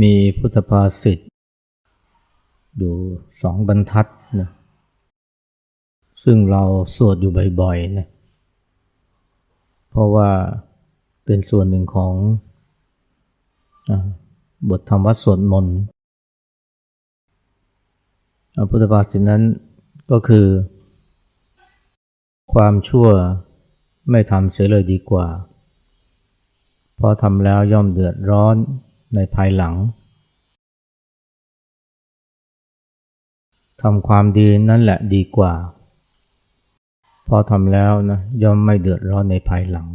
มีพุทธภาษิตอยู่สองบรรทัดนะซึ่งเราสวดอยู่บ่อยๆนะเพราะว่าเป็นส่วนหนึ่งของอบทธรรมวัดสวดมนต์อ่าพุทธภาษิตนั้นก็คือ ความชั่วไม่ทำเสียเลยดีกว่า เพราะทำแล้วย่อมเดือดร้อน ในภายหลังทำความดีนั่นแหละดีกว่า พอทำแล้วนะย่อมไม่เดือดร้อนในภายหลัง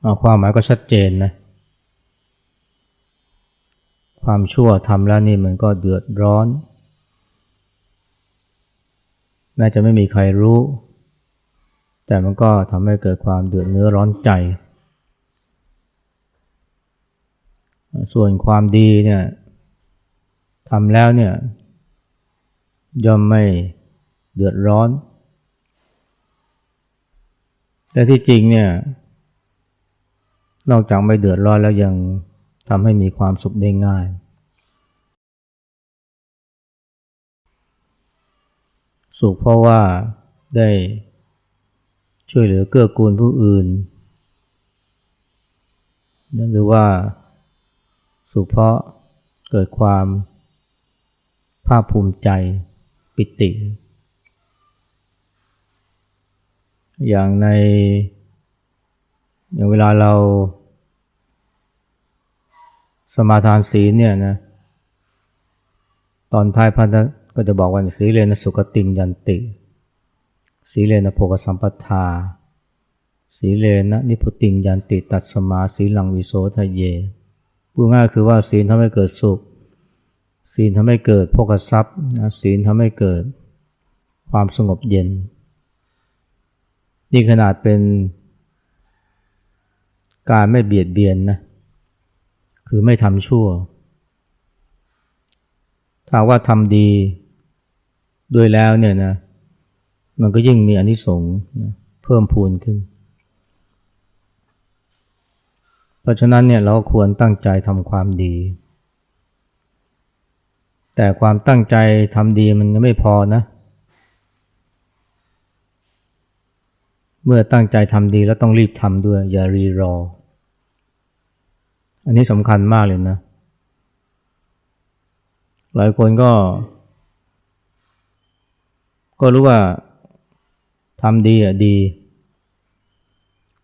เอาความหมายก็ชัดเจนนะ ความชั่วทำแล้วนี่มันก็เดือดร้อนแม้จะไม่มีใครรู้ แต่มันก็ทำให้เกิดความเดือดเนื้อร้อนใจ ส่วนความดีเนี่ยทำแล้วเนี่ยย่อมไม่เดือดร้อน และที่จริงเนี่ยนอกจากไม่เดือดร้อนแล้วยังทำให้มีความสุขได้ง่าย สุขเพราะว่าได้ช่วยเหลือเกื้อกูลผู้อื่น หรือว่า สุขเพราะเกิดความภาคภูมิใจปิติ อย่างในอย่างเวลาเราสมาทานศีลเนี่ยนะตอนท้ายพันธก็จะบอกว่าสีเลนะสุกติงยันติ สีเลนะโภกสัมปทา สีเลนะนิพุติงยันติตัดสมาสีลังวิโสทะเย พูดง่ายคือว่าศีลทำให้เกิดสุข ศีลทำให้เกิดโภกทรัพย์นะศีลทำให้เกิดความสงบเย็น นี่ขนาดเป็นการไม่เบียดเบียนนะ คือไม่ทำชั่ว ถ้าว่าทำดีด้วยแล้วเนี่ยนะ มันก็ยิ่งมีอนิสงส์เพิ่มพูนขึ้น เพ ราะฉะนั้นเนี่ยเราควรตั้งใจทำความดี แต่ความตั้งใจทำดีมันไม่พอนะ เมื่อตั้งใจทำดีแล้วต้องรีบทำด้วยอย่ารีรอ อันนี้สำคัญมากเลยนะ หลายคนก็ ก็รู้ว่าทำดีอะดี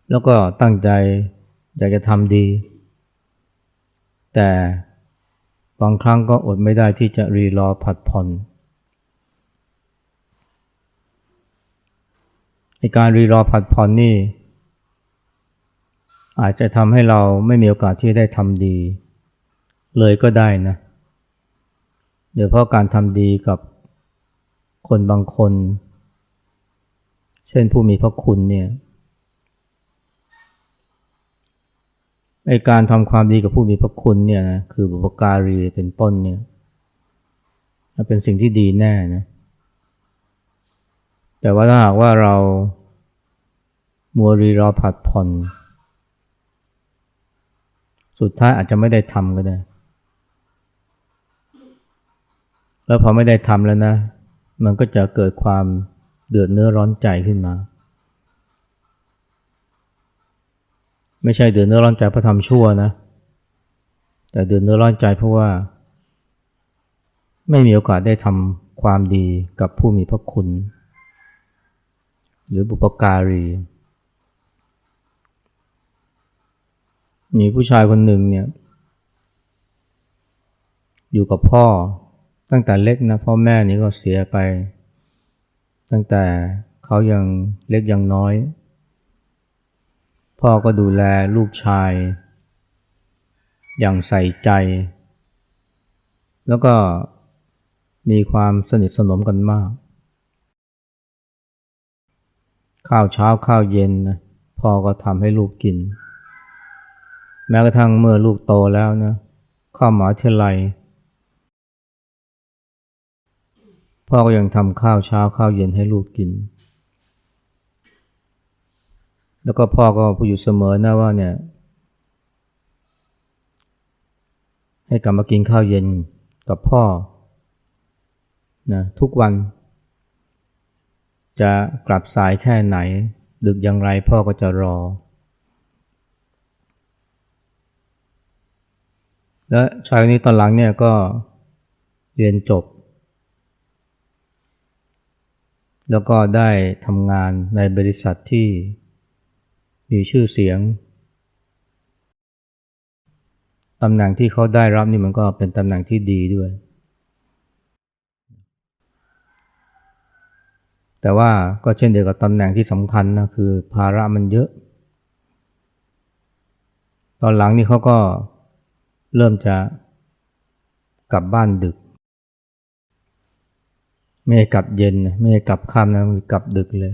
แล้วก็ตั้งใจ อยากจะทำดี แต่บางครั้งก็อดไม่ได้ที่จะรีรอผัดผ่อนในการรีรอผัดผ่อนนี่ อาจจะทำให้เราไม่มีโอกาสที่ได้ทำดี เลยก็ได้นะโดยเพราะการทำดีกับคนบางคน เช่นผู้มีพระคุณเนี่ย ไอการทำความดีกับผู้มีพระคุณเนี่ยนะคือบุปการีเป็นต้นเนี่ยเป็นสิ่งที่ดีแน่นะแต่ว่าถ้าหากว่าเรามัวรีรอผัดผ่อน สุดท้ายอาจจะไม่ได้ทำก็ได้ แล้วพอไม่ได้ทำแล้วนะ มันก็จะเกิดความเดือดเนื้อร้อนใจขึ้นมา ไม่ใช่เดือดร้อนใจเพราะทำชั่วนะ แต่เดือดร้อนใจเพราะว่า ไม่มีโอกาสได้ทำความดีกับผู้มีพระคุณ หรือบุปการีมีผู้ชายคนหนึ่งเนี่ย อยู่กับพ่อตั้งแต่เล็กนะพ่อแม่นี่ก็เสียไป ตั้งแต่เขายังเล็กยังน้อย พ่อก็ดูแลลูกชาย อย่างใส่ใจ แล้วก็มีความสนิทสนมกันมาก ข้าวเช้าข้าวเย็นนะพ่อก็ทำให้ลูกกิน แม้กระทั่งเมื่อลูกโตแล้วนะเข้ามหาวิทยาลัยพ่อก็ยังทำข้าวเช้าข้าวเย็นให้ลูกกิน แล้วก็พ่อก็พูดอยู่เสมอนะว่าเนี่ย ให้กลับมากินข้าวเย็นกับพ่อนะทุกวัน จะกลับสายแค่ไหน ดึกอย่างไรพ่อก็จะรอ และชายคนนี้ตอนหลังเนี่ยก็เรียนจบ แล้วก็ได้ทำงานในบริษัทที่ มีชื่อเสียงตำแหน่งที่เขาได้รับนี่มันก็เป็นตำแหน่งที่ดีด้วย แต่ว่าก็เช่นเดียวกับตำแหน่งที่สำคัญนะคือภาระมันเยอะ ตอนหลังนี่เขาก็เริ่มจะกลับบ้านดึก ไม่กลับเย็น ไม่กลับค่ำนะกลับดึกเลย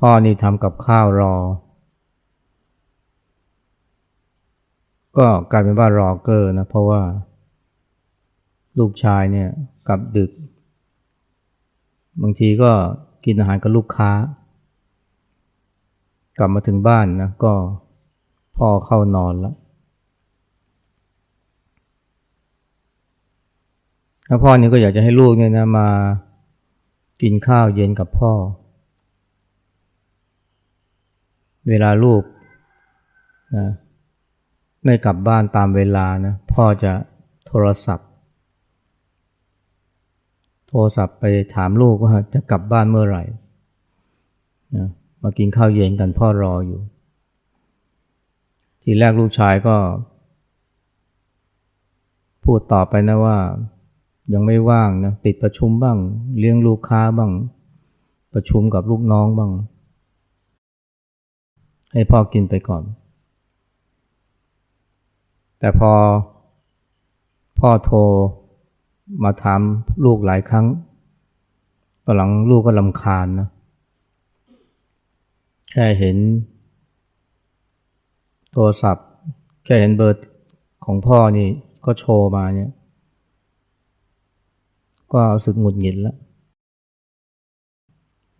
พ่อนี่ทำกับข้าวรอ ก็กลายเป็นว่ารอเกอร์นะ เพราะว่า ลูกชายเนี่ยกลับดึก บางทีก็กินอาหารกับลูกค้า กลับมาถึงบ้านนะก็พ่อเข้านอนแล้วแล้วพ่อนี่ก็อยากจะให้ลูกเนี่ยนะมากินข้าวเย็นกับพ่อ เวลาลูกนะไม่กลับบ้านตามเวลานะพ่อจะโทรศัพท์ โทรศัพท์ไปถามลูกว่าจะกลับบ้านเมื่อไหร่นะมากินข้าวเย็นกันพ่อรออยู่ ทีแรกลูกชายก็ พูดต่อไปนะว่า ยังไม่ว่างนะติดประชุมบ้าง เลี้ยงลูกค้าบ้าง ประชุมกับลูกน้องบ้าง ให้พ่อกินไปก่อน แต่พอพ่อโทรมาถามลูกหลายครั้ง ตอนหลังลูกก็ลำคาญนะ แค่เห็น โทรศัพท์ แค่เห็นเบอร์ของพ่อนี่ก็โชว์มาเนี่ย ก็รู้สึกหงุดหงิดแล้ว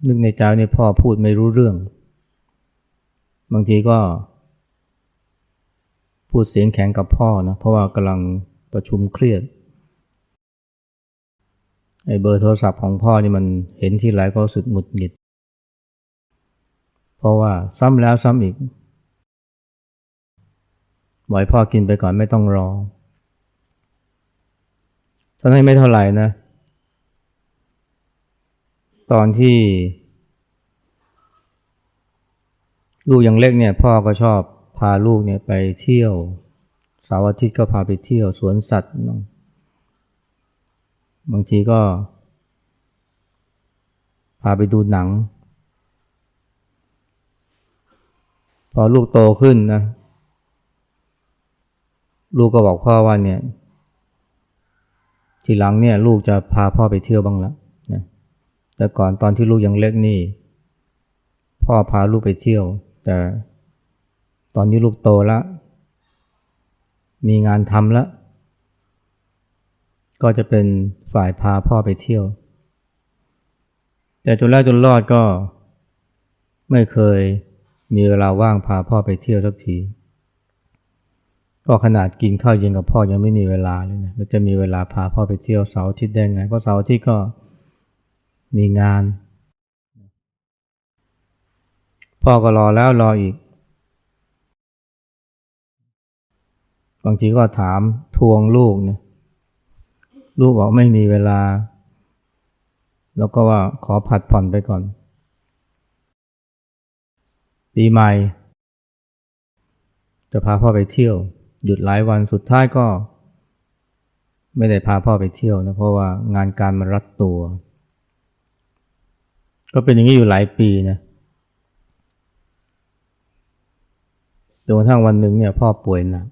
นึกในใจเนี่ยพ่อพูดไม่รู้เรื่อง บางทีก็ พูดเสียงแข็งกับพ่อนะ เพราะว่ากำลังประชุมเครียดไอ้เบอร์โทรศัพท์ของพ่อนี่มันเห็นที่ไรก็รู้สึกหงุดหงิด เพราะว่าซ้ำแล้วซ้ำอีกบ่อยพ่อกินไปก่อนไม่ต้องรอตอนนั้นไม่เท่าไหร่นะ ตอนที่ ลูกยังเล็กเนี่ยพ่อก็ชอบพาลูกเนี่ยไปเที่ยวเสาร์อาทิตย์ก็พาไปเที่ยวสวนสัตว์บางทีก็ พาไปดูหนัง พอลูกโตขึ้นนะ ลูกก็บอกพ่อว่าเนี่ย ทีหลังเนี่ย ลูกจะพาพ่อไปเที่ยวบ้างละนะแต่ก่อนตอนที่ลูกยังเล็กนี่ พ่อพาลูกไปเที่ยว แต่ตอนนี้ลูกโตแล้ว มีงานทำแล้ว ก็จะเป็นฝ่ายพาพ่อไปเที่ยว แต่จนแรกจนรอดก็ไม่เคยมีเวลาว่างพาพ่อไปเที่ยวสักที ก็ขนาดกินข้าวเย็นกับพ่อยังไม่มีเวลาเลยนะแล้วจะมีเวลาพาพ่อไปเที่ยวเสาร์อาทิตย์ได้ไง เพราะเสาร์อาทิตย์ก็มีงาน พ่อก็รอแล้วรออีก บางทีก็ถามทวงลูกเนี่ยลูกบอกไม่มีเวลา แล้วก็ว่าขอผัดผ่อนไปก่อน ปีใหม่ จะพาพ่อไปเที่ยว หยุดหลายวันสุดท้ายก็ ไม่ได้พาพ่อไปเที่ยวนะเพราะว่างานการมันรัดตัว ก็เป็นอย่างนี้อยู่หลายปีนะจ นกระทั่งวันหนึ่งเนี่ยพ่อป่วยหนัก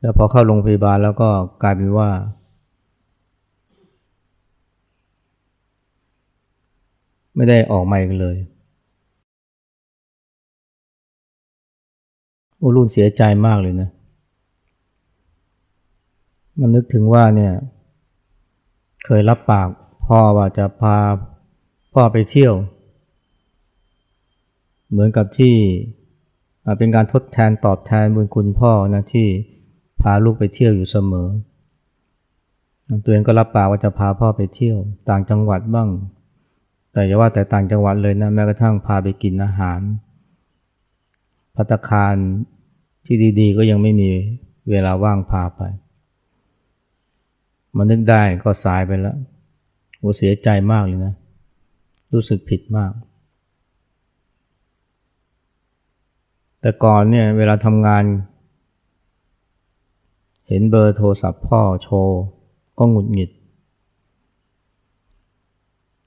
แล้วพอเข้าโรงพยาบาลแล้วก็กลายเป็นว่า ไม่ได้ออกมาอีกเลยโอ้รุ่นเสียใจมากเลยนะ มันนึกถึงว่าเนี่ย เคยรับปากพ่อว่าจะพาพ่อไปเที่ยว เหมือนกับที่เป็นการทดแทนตอบแทนบุญคุณพ่อนะที่พาลูกไปเที่ยวอยู่เสมอ ตัวเองก็รับปากว่าจะพาพ่อไปเที่ยว ต่างจังหวัดบ้าง แต่อย่าว่าแต่ต่างจังหวัดเลยนะแม้กระทั่งพาไปกินอาหารพัตคารที่ดีๆ ก็ยังไม่มีเวลาว่างพาไปมานึกได้ก็สายไปแล้วโอเสียใจมากเลยนะ รู้สึกผิดมาก แต่ก่อนเนี่ยเวลาทำงาน เห็นเบอร์โทรศัพท์พ่อโชว์ ก็หงุดหงิด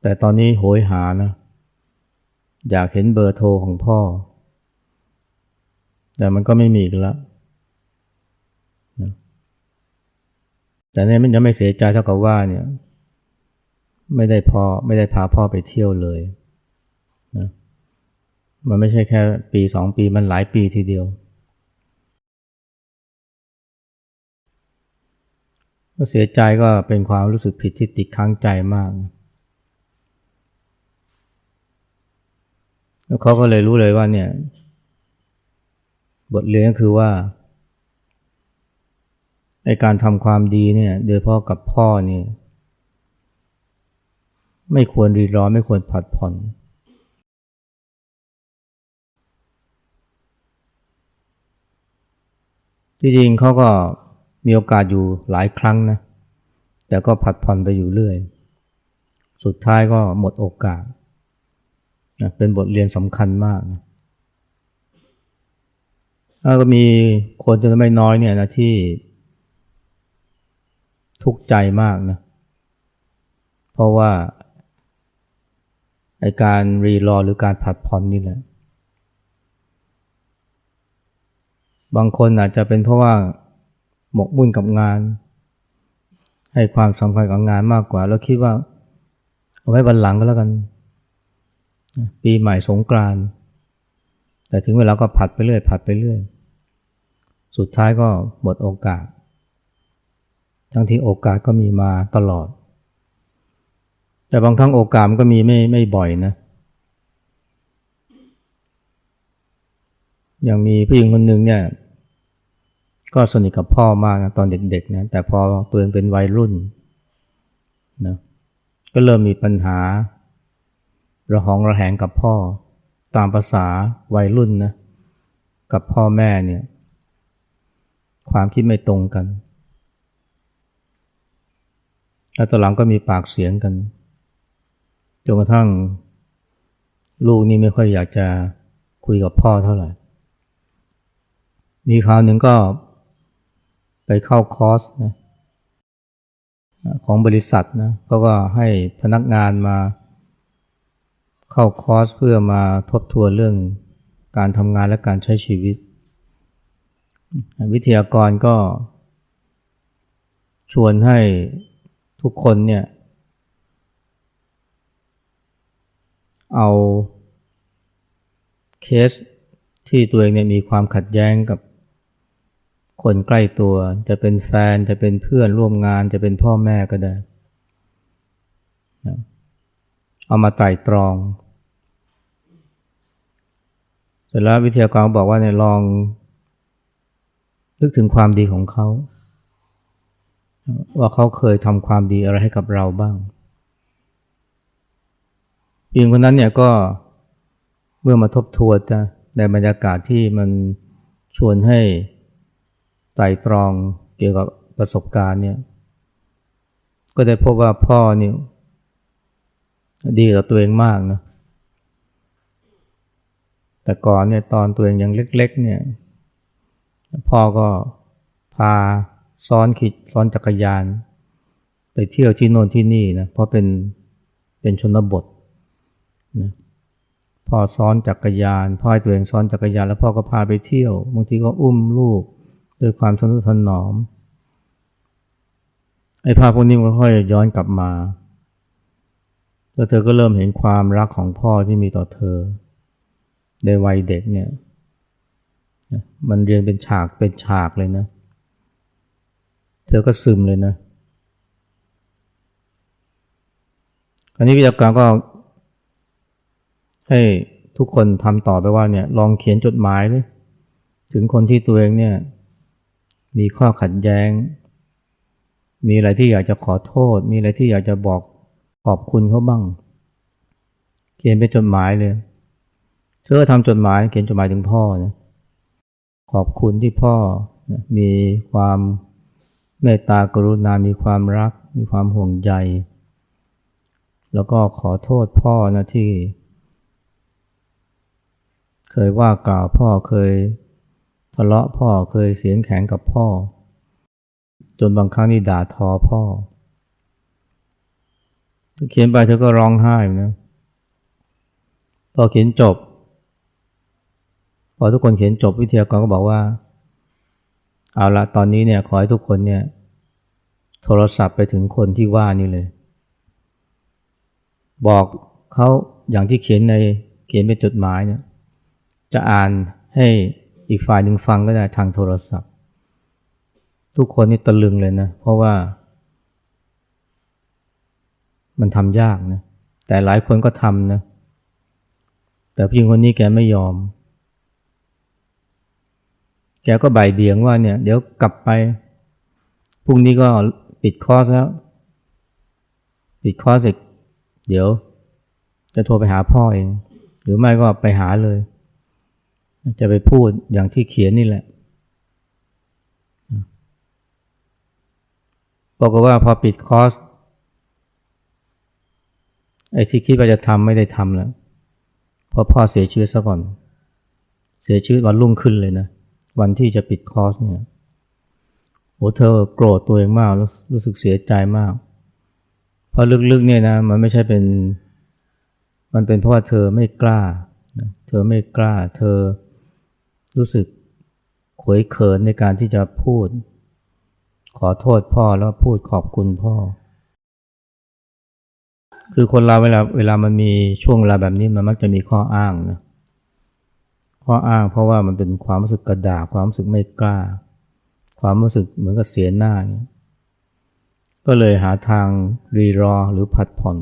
แต่ตอนนี้โหยหานะ อยากเห็นเบอร์โทรของพ่อ แต่มันก็ไม่มีอีกแล้วแต่เนี่ยมันจะไม่เสียใจเท่ากับว่าเนี่ย ไม่ได้พ่อไม่ได้พาพ่อไปเที่ยวเลย มันไม่ใช่แค่ปีสองปีมันหลายปีทีเดียวก็เสียใจก็เป็นความรู้สึกผิดที่ติดค้างใจมาก แล้วเขาก็เลยรู้เลยว่าเนี่ย บทเรียนก็คือว่าในการทำความดีเนี่ยโดยพาะกับพ่อเนี่ยไม่ควรรีร้อนไม่ควรผัดผ่อน ที่จริงเขาก็มีโอกาสอยู่หลายครั้งนะ แต่ก็ผัดผ่อนไปอยู่เรื่อย สุดท้ายก็หมดโอกาสนะเป็นบทเรียนสำคัญมากนะแล้วก็มีคนจำนวนไม่น้อยเนี่ยนะที่ทุกข์ใจมากนะ เพราะว่าไอการรีรอหรือการผัดผ่อนนี่แหละ บางคนอาจจะเป็นเพราะว่าหมกมุ่นกับงาน ให้ความสำคัญกับงานมากกว่า แล้วคิดว่า เอาไว้บันหลังก็แล้วกัน ปีใหม่สงกรานต์แต่ถึงเวลาก็ผัดไปเรื่อย ผัดไปเรื่อย สุดท้ายก็หมดโอกาส ทั้งที่โอกาสก็มีมาตลอด แต่บางครั้งโอกาสมันก็มีไม่ไม่บ่อยนะอย่างมีผู้หญิงคนหนึ่งเนี่ย ก็สนิทกับพ่อมากนะตอนเด็กๆนะแต่พอตัวเองเป็นวัยรุ่นนะก็เริ่มมีปัญหา ระหองระแหงกับพ่อ ตามภาษาวัยรุ่นนะกับพ่อแม่เนี่ย ความคิดไม่ตรงกัน แล้วตอนหลังก็มีปากเสียงกันจนกระทั่ง ลูกนี่ไม่ค่อยอยากจะคุยกับพ่อเท่าไหร่ มีคราวหนึ่งก็ ไปเข้าคอร์สนะของบริษัทนะเขาก็ให้พนักงานมาเข้าคอร์สเพื่อมาทบทวนเรื่องการทำงานและการใช้ชีวิต วิทยากรก็ชวนให้ทุกคนเนี่ยเอาเคสที่ตัวเองเนี่ยมีความขัดแย้งกับ คนใกล้ตัว จะเป็นแฟนจะเป็นเพื่อนร่วมงานจะเป็นพ่อแม่ก็ได้ เอามาไต่ตรอง เสร็จแล้ววิทยากรบอกว่าเนี่ยลอง นึกถึงความดีของเขา ว่าเขาเคยทำความดีอะไรให้กับเราบ้างปีงคนนั้นเนี่ยก็เมื่อมาทบทวนนะในบรรยากาศที่มันชวนให้ ไต่ตรองเกี่ยวกับประสบการณ์เนี่ย ก็ได้พบว่าพ่อเนี่ยดีกับตัวเองมากนะ แต่ก่อนเนี่ยตอนตัวเองยังเล็ก ๆ เนี่ย พ่อก็พาซ้อนขิดซ้อนจักรยาน ไปเที่ยวที่โน่นที่นี่นะเพราะเป็นเป็นชนบทนะพ่อซ้อนจักรยานพ่อให้ตัวเองซ้อนจักรยาน แล้วพ่อก็พาไปเที่ยวบางทีก็อุ้มลูก ด้วยความทนุถนอม ไอ้ภาพพวกนี้มันค่อยย้อนกลับมา แล้วเธอก็เริ่มเห็นความรักของพ่อที่มีต่อเธอ ในวัยเด็กเนี่ย มันเรียงเป็นฉากเป็นฉากเลยนะ เธอก็ซึมเลยนะ อันนี้วิทยากรก็ให้ทุกคนทำต่อไปว่าเนี่ยลองเขียนจดหมายเลยถึงคนที่ตัวเองเนี่ย มีข้อขัดแย้ง มีอะไรที่อยากจะขอโทษ มีอะไรที่อยากจะบอกขอบคุณเขาบ้าง เขียนเป็นจดหมายเลย เธอทำจดหมายเขียนจดหมายถึงพ่อนะขอบคุณที่พ่อมีความเมตตากรุณา มีความรัก มีความห่วงใย แล้วก็ขอโทษพ่อนะที่ เคยว่ากล่าวพ่อเคย ทะเลาะพ่อเคยเสียงแข็งกับพ่อ จนบางครั้งนี่ด่าทอพ่อ เขียนไปเธอก็ร้องไห้นะพอเขียนจบ พอทุกคนเขียนจบวิทยากรก็บอกว่า เอาละตอนนี้เนี่ยขอให้ทุกคนเนี่ยโทรศัพท์ไปถึงคนที่ว่านี่เลย บอกเขาอย่างที่เขียนในเขียนเป็นจดหมายเนี่ยจะอ่านให้ อีกฝ่ายหนึ่งฟังก็ได้ทางโทรศัพท์ ทุกคนนี่ตะลึงเลยนะ เพราะว่า มันทำยากนะ แต่หลายคนก็ทำนะ แต่พี่คนนี้แกไม่ยอม แกก็ใบเบี่ยงว่าเนี่ย เดี๋ยวกลับไป พรุ่งนี้ก็ปิดคอร์สแล้ว ปิดคอร์สเสร็จเดี๋ยว จะโทรไปหาพ่อเอง หรือไม่ก็ไปหาเลย จะไปพูดอย่างที่เขียนนี่แหละบอกว่าพอปิดคอร์สไอ้ที่คิดว่าจะทำไม่ได้ทำแล้วเพราะพ่อเสียชีวิตซะก่อน เสียชีวิตวันรุ่งขึ้นเลยนะ วันที่จะปิดคอร์สเนี่ยโอ้เธอโกรธตัวเองมากรู้รู้สึกเสียใจมาก เพราะลึกๆเนี่ยนะมันไม่ใช่เป็น มันเป็นเพราะว่าเธอไม่กล้า เธอไม่กล้า เธอ รู้สึกขวยเขินในการที่จะพูด ขอโทษพ่อแล้วพูดขอบคุณพ่อ คือคนเราเวลาเวลามันมีช่วงเวลาแบบนี้มันมักจะมีข้ออ้างนะข้ออ้างเพราะว่ามันเป็นความรู้สึกกระดาษความรู้สึกไม่กล้า ความรู้สึกเหมือนกับเสียหน้าก็เลยหาทางรีรอหรือผัดผ่อน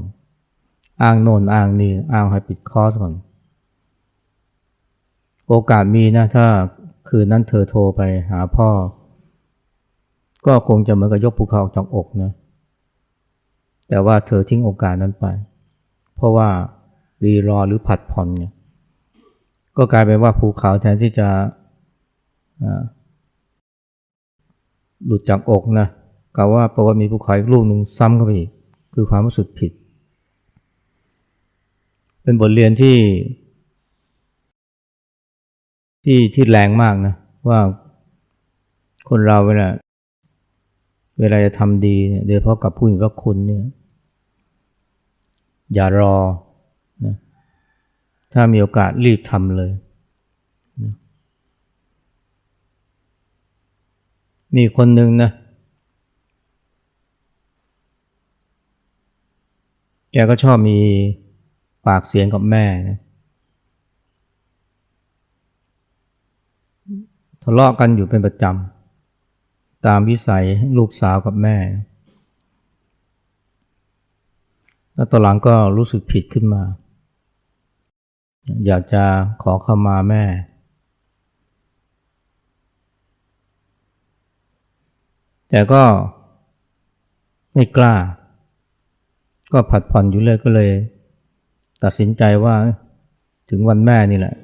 อ้างโน่นอ้างนี่อ้างให้ปิดคอร์สก่อน โอกาสมีนะถ้าคืนนั้นเธอโทรไปหาพ่อ ก็คงจะเหมือนกับยกภูเขาออกจากอกนะ แต่ว่าเธอทิ้งโอกาสนั้นไป เพราะว่ารีรอหรือผัดผ่อนเนี่ยก็กลายเป็นว่าภูเขาแทนที่จะหลุดจากอกนะกล่าวว่าเพราะว่ามีภูเขาอีกลูกหนึ่งซ้ำเข้าไปอีกคือความรู้สึกผิด เป็นบทเรียนที่ ที่ที่แรงมากนะ ว่าคนเราเวลาเวลาจะทำดีเนี่ยโดยเฉพาะกับผู้มีพระคุณเนี่ย อย่ารอนะถ้ามีโอกาสรีบทำเลยนะมีคนหนึ่งนะ แกก็ชอบมีปากเสียงกับแม่นะ ทะเลาะกันอยู่เป็นประจำ ตามวิสัยลูกสาวกับแม่ แล้วตอนหลังก็รู้สึกผิดขึ้นมา อยากจะขอเข้ามาแม่ แต่ก็ไม่กล้า ก็ผัดผ่อนอยู่เลยก็เลย ตัดสินใจว่าถึงวันแม่นี่แหละ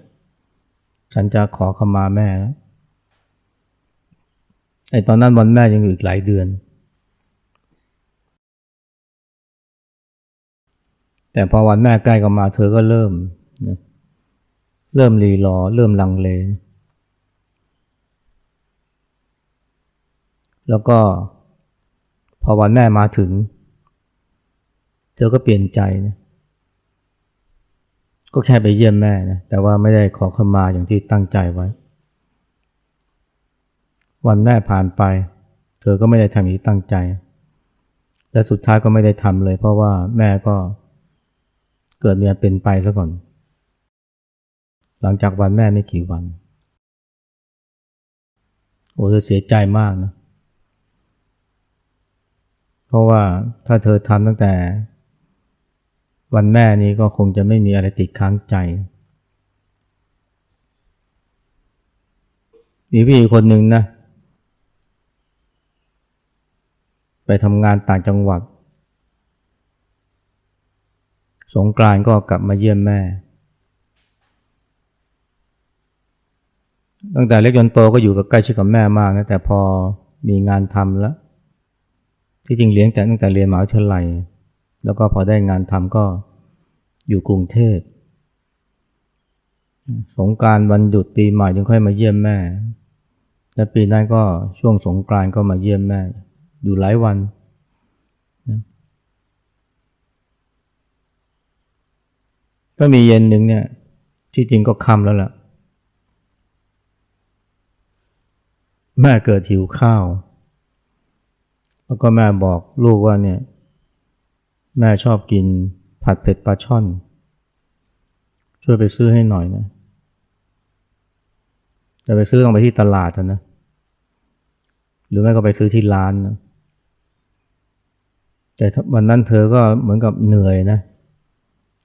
ฉันจะขอขมาแม่แล้ว ไอ้ตอนนั้นวันแม่ยังอยู่อีกหลายเดือน แต่พอวันแม่ใกล้ก็มาเธอก็เริ่มนะเริ่มรีรอ เริ่มลังเล แล้วก็พอวันแม่มาถึง เธอก็เปลี่ยนใจนะก็แค่ไปเยี่ยมแม่นะแต่ว่าไม่ได้ขอเข้ามาอย่างที่ตั้งใจไว้ วันแม่ผ่านไป เธอก็ไม่ได้ทำอย่างที่ตั้งใจ และสุดท้ายก็ไม่ได้ทำเลย เพราะว่าแม่ก็เกิดมีอาเป็นไปซะก่อน หลังจากวันแม่ไม่กี่วัน โอ้เธอเสียใจมากนะ เพราะว่าถ้าเธอทำตั้งแต่ วันแม่นี้ก็คงจะไม่มีอะไรติดค้างใจ มีพี่คนหนึ่งนะ ไปทำงานต่างจังหวัด สงกรานก็กลับมาเยี่ยมแม่ ตั้งแต่เล็กจนโตก็อยู่กับใกล้ชิดกับแม่มากนะแต่พอมีงานทำแล้ว ที่จริงเลี้ยงแต่ตั้งแต่เรียนมหาวิทยาลัย แล้วก็พอได้งานทำก็อยู่กรุงเทพสงการวันหยุดปีใหม่ยังค่อยมาเยี่ยมแม่ และปีนั้นก็ช่วงสงกรานก็มาเยี่ยมแม่ อยู่หลายวันนะก็มีเย็นหนึ่งเนี่ย ที่จริงก็ค่ำแล้วล่ะ แม่เกิดหิวข้าว แล้วก็แม่บอกลูกว่าเนี่ย แม่ชอบกินผัดเผ็ดปลาช่อน ช่วยไปซื้อให้หน่อยนะจะไปซื้อต้องไปที่ตลาดนะ หรือไม่ก็ไปซื้อที่ร้านนะ แต่วันนั้นเธอก็เหมือนกับเหนื่อยนะ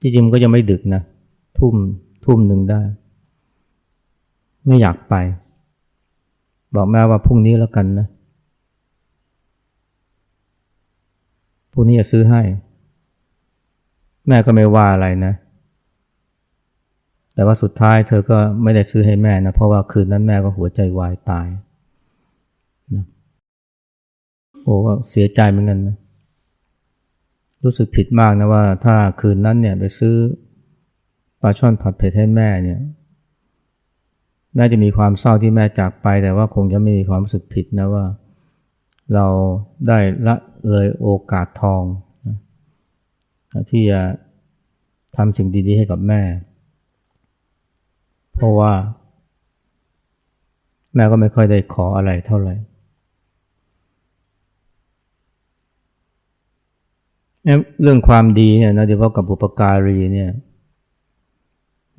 ที่จริงก็ยังไม่ดึกนะ ทุ่มทุ่มหนึ่งได้ ไม่อยากไป บอกแม่ว่าพรุ่งนี้แล้วกันนะพรุ่งนี้จะซื้อให้ แม่ก็ไม่ว่าอะไรนะ แต่ว่าสุดท้ายเธอก็ไม่ได้ซื้อให้แม่นะ เพราะว่าคืนนั้นแม่ก็หัวใจวายตายนะโอ้ก็เสียใจเหมือนกันนะ รู้สึกผิดมากนะว่าถ้าคืนนั้นเนี่ยไปซื้อปลาช่อนผัดเผ็ดให้แม่เนี่ยน่าจะมีความเศร้าที่แม่จากไป แต่ว่าคงจะไม่มีความรู้สึกผิดนะว่า เราได้ละเลยโอกาสทองที่จะทำสิ่งดีๆให้กับแม่ เพราะว่า แม่ก็ไม่ค่อยได้ขออะไรเท่าไหร่ เรื่องความดีเนี่ยนะโดยเฉพาะกับบุปการีเนี่ย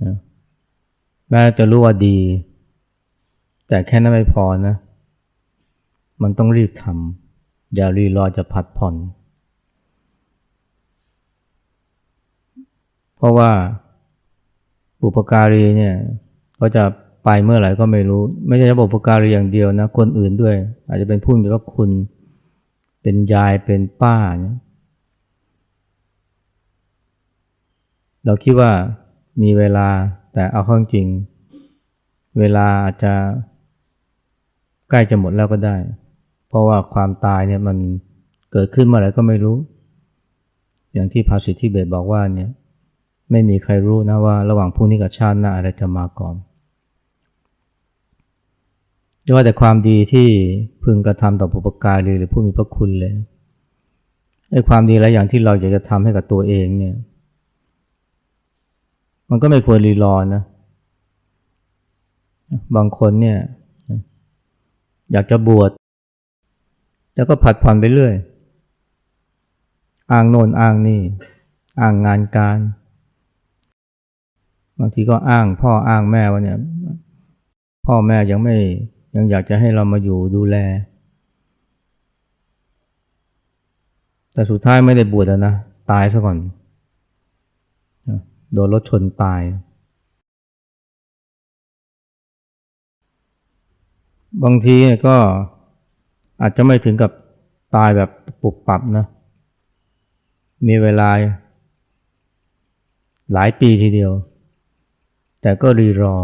นะแม้จะรู้ว่าดี แต่แค่นั้นไม่พอนะ มันต้องรีบทำอย่ารีรอจะพัดผ่อน เพราะว่าบุปการีเนี่ยเขาจะไปเมื่อไหร่ก็ไม่รู้ ไม่ใช่บุปการีอย่างเดียวนะ คนอื่นด้วย อาจจะเป็นผู้มีพระคุณ เป็นยายเป็นป้าเนี่ย เราคิดว่ามีเวลาแต่เอาข้าจริง เวลาอาจจะใกล้จะหมดแล้วก็ได้ เพราะว่าความตายเนี่ยมันเกิดขึ้นเมื่อไหร่ก็ไม่รู้ อย่างที่ภาษิตที่เบตบอกว่าเนี่ยไม่มีใครรู้นะว่าระหว่างพรุ่งนี้กับชาติหน้าอะไรจะมาก่อนจะว่าแต่ความดีที่พึงกระทำต่อบุปการหรือผู้มีพระคุณเลยไอ้ความดีหลายอย่างที่เราอยากจะทำให้กับตัวเองเนี่ย มันก็ไม่ควรรีรอนะ บางคนเนี่ย อยากจะบวชแล้วก็ผัดผ่อนไปเรื่อย อ้างโน่นอ้างนี่ อ้างงานการ บางทีก็อ้างพ่ออ้างแม่ว่าเนี่ย พ่อแม่ยังไม่ยังอยากจะให้เรามาอยู่ดูแล แต่สุดท้ายไม่ได้บวชนะ ตายซะก่อน โดนรถชนตาย บางทีก็อาจจะไม่ถึงกับตายแบบปุบปับนะ มีเวลาหลายปีทีเดียว แต่ก็รีรอ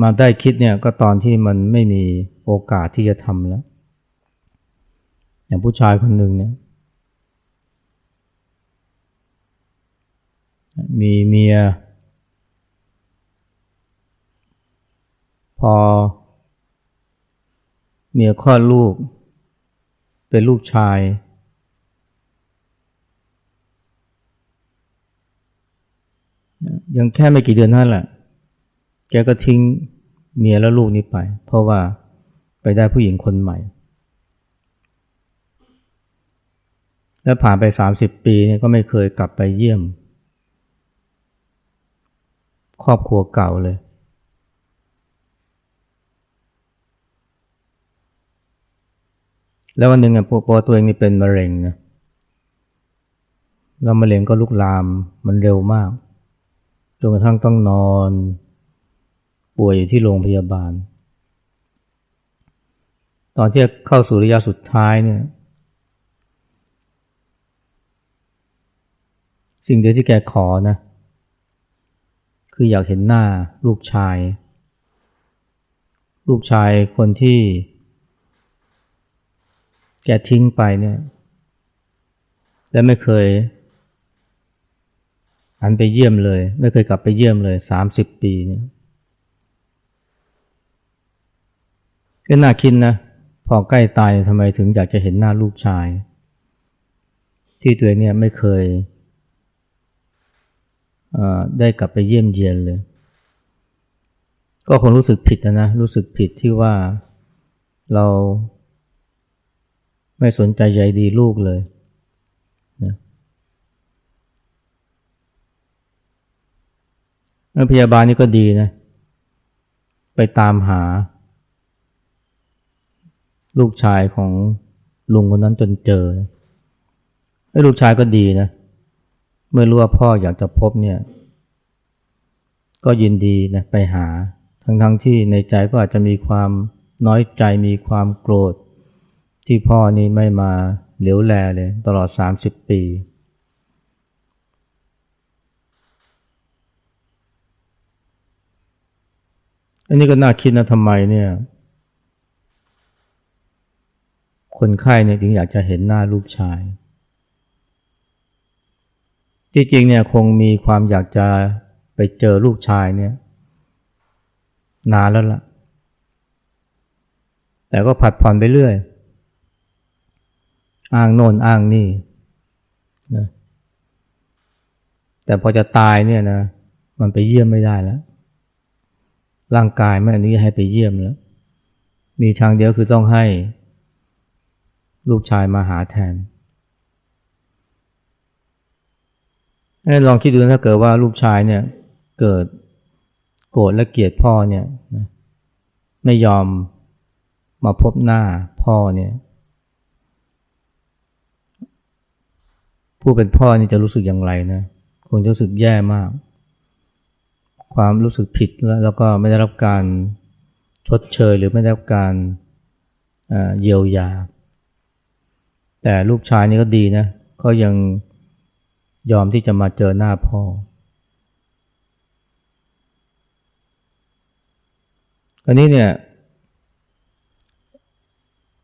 มาได้คิดเนี่ยก็ตอนที่มันไม่มีโอกาสที่จะทำแล้ว อย่างผู้ชายคนหนึ่งเนี่ย มีเมีย พอ เมียคลอดลูก เป็นลูกชาย ยังแค่ไม่กี่เดือนนั่นแหละ แกก็ทิ้งเมียและลูกนี้ไป เพราะว่าไปได้ผู้หญิงคนใหม่ แล้วผ่านไป 30 ปีเนี่ยก็ไม่เคยกลับไปเยี่ยม ครอบครัวเก่าเลย แล้ววันหนึ่งอะพวกตัวเองนี่เป็นมะเร็งนะแล้วมะเร็งก็ลุกลามมันเร็วมากจนกระทั่งต้องนอน ป่วยอยู่ที่โรงพยาบาล ตอนที่เข้าสู่ระยะสุดท้ายเนี่ย สิ่งเดียวที่แกขอนะ คืออยากเห็นหน้าลูกชาย ลูกชายคนที่ แกทิ้งไปเนี่ย และไม่เคยหันไปเยี่ยมเลย ไม่เคยกลับไปเยี่ยมเลยสามสิบปีเนี่ยก็น่าคิดนะ พอใกล้ตายทำไมถึงอยากจะเห็นหน้าลูกชาย ที่ตัวเองเนี่ยไม่เคย ได้กลับไปเยี่ยมเยียนเลย ก็คงรู้สึกผิดนะนะ รู้สึกผิดที่ว่าเราไม่สนใจใยดีลูกเลยนะพยาบาลนี่ก็ดีนะ ไปตามหา ลูกชายของลุงคนนั้นจนเจอไอ้ลูกชายก็ดีนะเเมื่อรู้ว่าพ่ออยากจะพบเนี่ย ก็ยินดีนะไปหา ทั้งๆทที่ในใจก็อาจจะมีความน้อยใจมีความโกรธ ที่พ่อนี่ไม่มาเหลียวแลเลย ตลอด 30 ปี อันนี้ก็น่าคิดนะทำไมเนี่ย คนไข้เนี่ยถึงอยากจะเห็นหน้าลูกชาย ที่จริงเนี่ยคงมีความอยากจะไปเจอลูกชายเนี่ยนานแล้วล่ะ แต่ก็ผัดผ่อนไปเรื่อย อ้างโน่นอ้างนี่นะแต่พอจะตายเนี่ยนะมันไปเยี่ยมไม่ได้แล้ว ร่างกายไม่อนุญาตให้ไปเยี่ยมแล้ว มีทางเดียวคือต้องให้ ลูกชายมาหาแทน ลองคิดดูถ้าเกิดว่าลูกชายเนี่ยเกิดโกรธและเกลียดพ่อเนี่ยไม่ยอมมาพบหน้าพ่อเนี่ยผู้เป็นพ่อนี่จะรู้สึกอย่างไรนะคงจะรู้สึกแย่มาก ความรู้สึกผิดแล้วแล้วก็ไม่ได้รับการชดเชยหรือไม่ได้รับการเยียวยา แต่ลูกชายนี่ก็ดีนะก็ยัง ยอมที่จะมาเจอหน้าพ่ออันนี้เนี่ย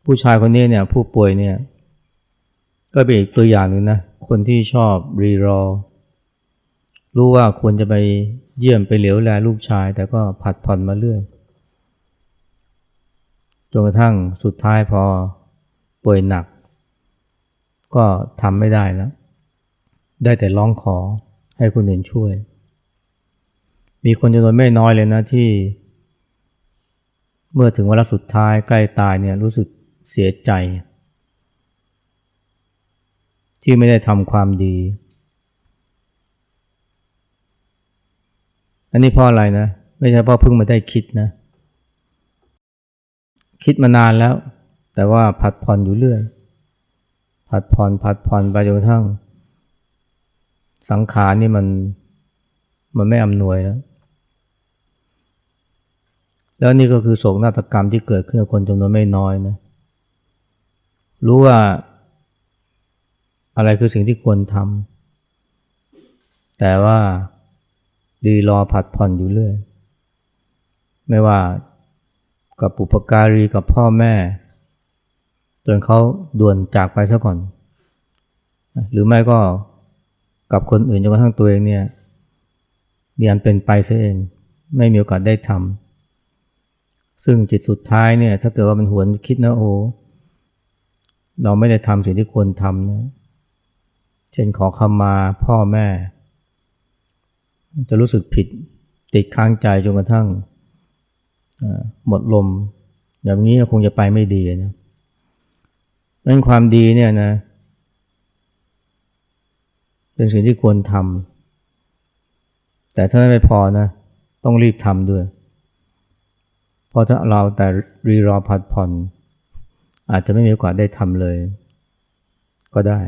ผู้ชายคนนี้เนี่ย ผู้ป่วยเนี่ย ก็เป็นอีกตัวอย่างหนึ่งนะ คนที่ชอบรีรอ รู้ว่าควรจะไปเยี่ยมไปเหลียวแลลูกชาย แต่ก็ผัดผ่อนมาเรื่อยจนกระทั่งสุดท้ายพอป่วยหนัก ก็ทำไม่ได้แล้ว ได้แต่ร้องขอให้คนอื่นช่วย มีคนจำนวนไม่น้อยเลยนะที่ เมื่อถึงวาระสุดท้ายใกล้ตายเนี่ยรู้สึกเสียใจ ที่ไม่ได้ทำความดี อันนี้เพราะอะไรนะ ไม่ใช่เพราะเพิ่งมาได้คิดนะ คิดมานานแล้ว แต่ว่าผัดผ่อนอยู่เรื่อย ผัดผ่อนผัดผ่อนไปจนกระทั่ง สังขารนี่มันมันไม่อำนวยแล้วแล้วนี่ก็คือโศกนาฏกรรมที่เกิดขึ้นกับคนจำนวนไม่น้อยนะรู้ว่าอะไรคือสิ่งที่ควรทำแต่ว่ารีรอผัดผ่อนอยู่เรื่อย ไม่ว่ากับปุปการีกับพ่อแม่ จนเขาด่วนจากไปซะก่อน หรือไม่ก็ กับคนอื่นจนกระทั่งตัวเองเนี่ยมีอันเป็นไปซะเองไม่มีโอกาสได้ทำซึ่งจิตสุดท้ายเนี่ย ถ้าเกิดว่ามันหวนคิดนะโอ้เราไม่ได้ทำสิ่งที่ควรทำนะเช่นขอคำมาพ่อแม่ จะรู้สึกผิดติดค้างใจจนกระทั่งหมดลม อย่างนี้คงจะไปไม่ดีนะนั้นความดีเนี่ยนะ เป็นสิ่งที่ควรทำแต่ถ้าไม่พอนะ ต้องรีบทำด้วย เพราะถ้าเราแต่รีรอผัดผ่อน อาจจะไม่มีโอกาสได้ทำเลย ก็ได้